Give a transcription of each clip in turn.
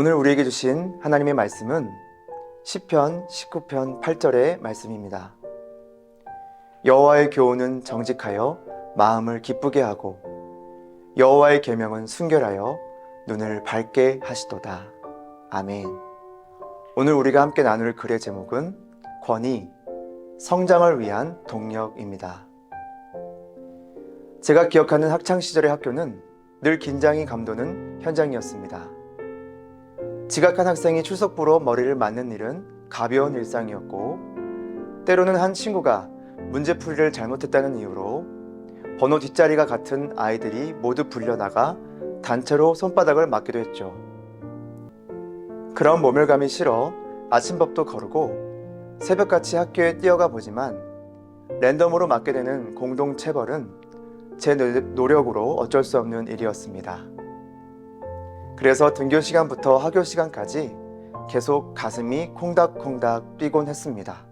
오늘 우리에게 주신 하나님의 말씀은 시편 19편 8절의 말씀입니다. 여호와의 교훈은 정직하여 마음을 기쁘게 하고 여호와의 계명은 순결하여 눈을 밝게 하시도다. 아멘. 오늘 우리가 함께 나눌 글의 제목은 권위, 성장을 위한 동력입니다. 제가 기억하는 학창 시절의 학교는 늘 긴장이 감도는 현장이었습니다. 지각한 학생이 출석부로 머리를 맞는 일은 가벼운 일상이었고, 때로는 한 친구가 문제풀이를 잘못했다는 이유로 번호 뒷자리가 같은 아이들이 모두 불려나가 단체로 손바닥을 맞기도 했죠. 그런 모멸감이 싫어 아침밥도 거르고 새벽같이 학교에 뛰어가 보지만 랜덤으로 맞게 되는 공동 체벌은 제 노력으로 어쩔 수 없는 일이었습니다. 그래서 등교 시간부터 학교 시간까지 계속 가슴이 콩닥콩닥 뛰곤 했습니다.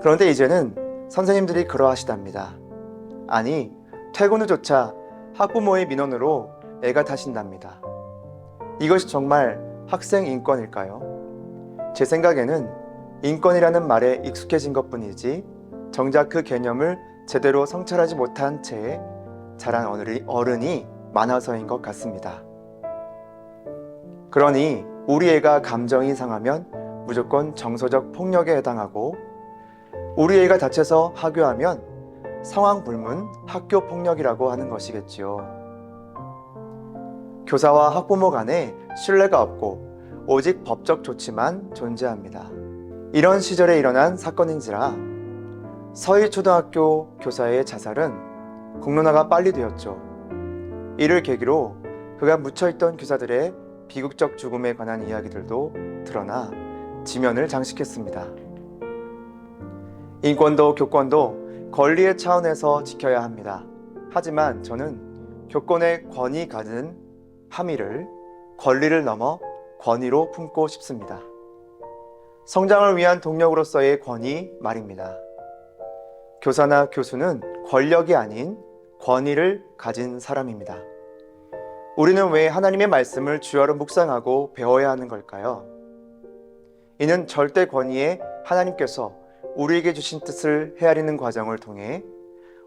그런데 이제는 선생님들이 그러하시답니다. 아니, 퇴근 후조차 학부모의 민원으로 애가 타신답니다. 이것이 정말 학생 인권일까요? 제 생각에는 인권이라는 말에 익숙해진 것 뿐이지 정작 그 개념을 제대로 성찰하지 못한 채 자란 어른이 많아서인 것 같습니다. 그러니 우리 애가 감정이 상하면 무조건 정서적 폭력에 해당하고 우리 애가 다쳐서 하교하면 상황 불문 학교 폭력이라고 하는 것이겠지요. 교사와 학부모 간에 신뢰가 없고 오직 법적 조치만 존재합니다. 이런 시절에 일어난 사건인지라 서희초등학교 교사의 자살은 공론화가 빨리 되었죠. 이를 계기로 그가 묻혀있던 교사들의 비극적 죽음에 관한 이야기들도 드러나 지면을 장식했습니다. 인권도 교권도 권리의 차원에서 지켜야 합니다. 하지만 저는 교권의 권위 가진 함의를 권리를 넘어 권위로 품고 싶습니다. 성장을 위한 동력으로서의 권위 말입니다. 교사나 교수는 권력이 아닌 권위를 가진 사람입니다. 우리는 왜 하나님의 말씀을 주야로 묵상하고 배워야 하는 걸까요? 이는 절대 권위에 하나님께서 우리에게 주신 뜻을 헤아리는 과정을 통해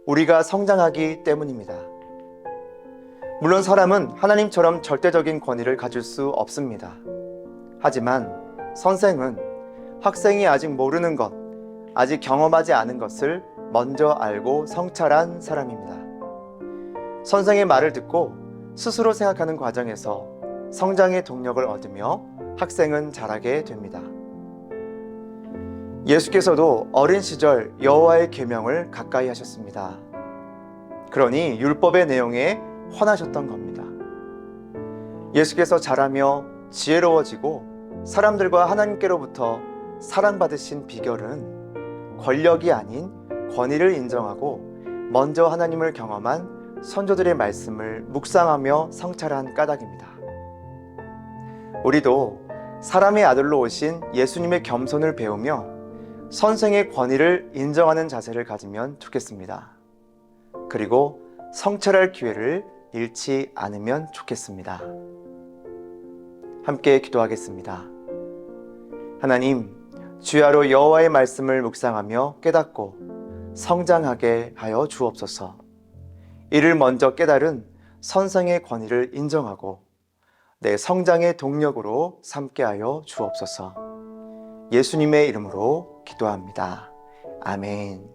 우리가 성장하기 때문입니다. 물론 사람은 하나님처럼 절대적인 권위를 가질 수 없습니다. 하지만 선생은 학생이 아직 모르는 것, 아직 경험하지 않은 것을 먼저 알고 성찰한 사람입니다. 선생의 말을 듣고 스스로 생각하는 과정에서 성장의 동력을 얻으며 학생은 자라게 됩니다. 예수께서도 어린 시절 여호와의 계명을 가까이 하셨습니다. 그러니 율법의 내용에 환하셨던 겁니다. 예수께서 자라며 지혜로워지고 사람들과 하나님께로부터 사랑받으신 비결은 권력이 아닌 권위를 인정하고 먼저 하나님을 경험한 선조들의 말씀을 묵상하며 성찰한 까닭입니다. 우리도 사람의 아들로 오신 예수님의 겸손을 배우며 선생의 권위를 인정하는 자세를 가지면 좋겠습니다. 그리고 성찰할 기회를 잃지 않으면 좋겠습니다. 함께 기도하겠습니다. 하나님, 주야로 여호와의 말씀을 묵상하며 깨닫고 성장하게 하여 주옵소서. 이를 먼저 깨달은 선생의 권위를 인정하고 내 성장의 동력으로 삼게 하여 주옵소서. 예수님의 이름으로 기도합니다. 아멘.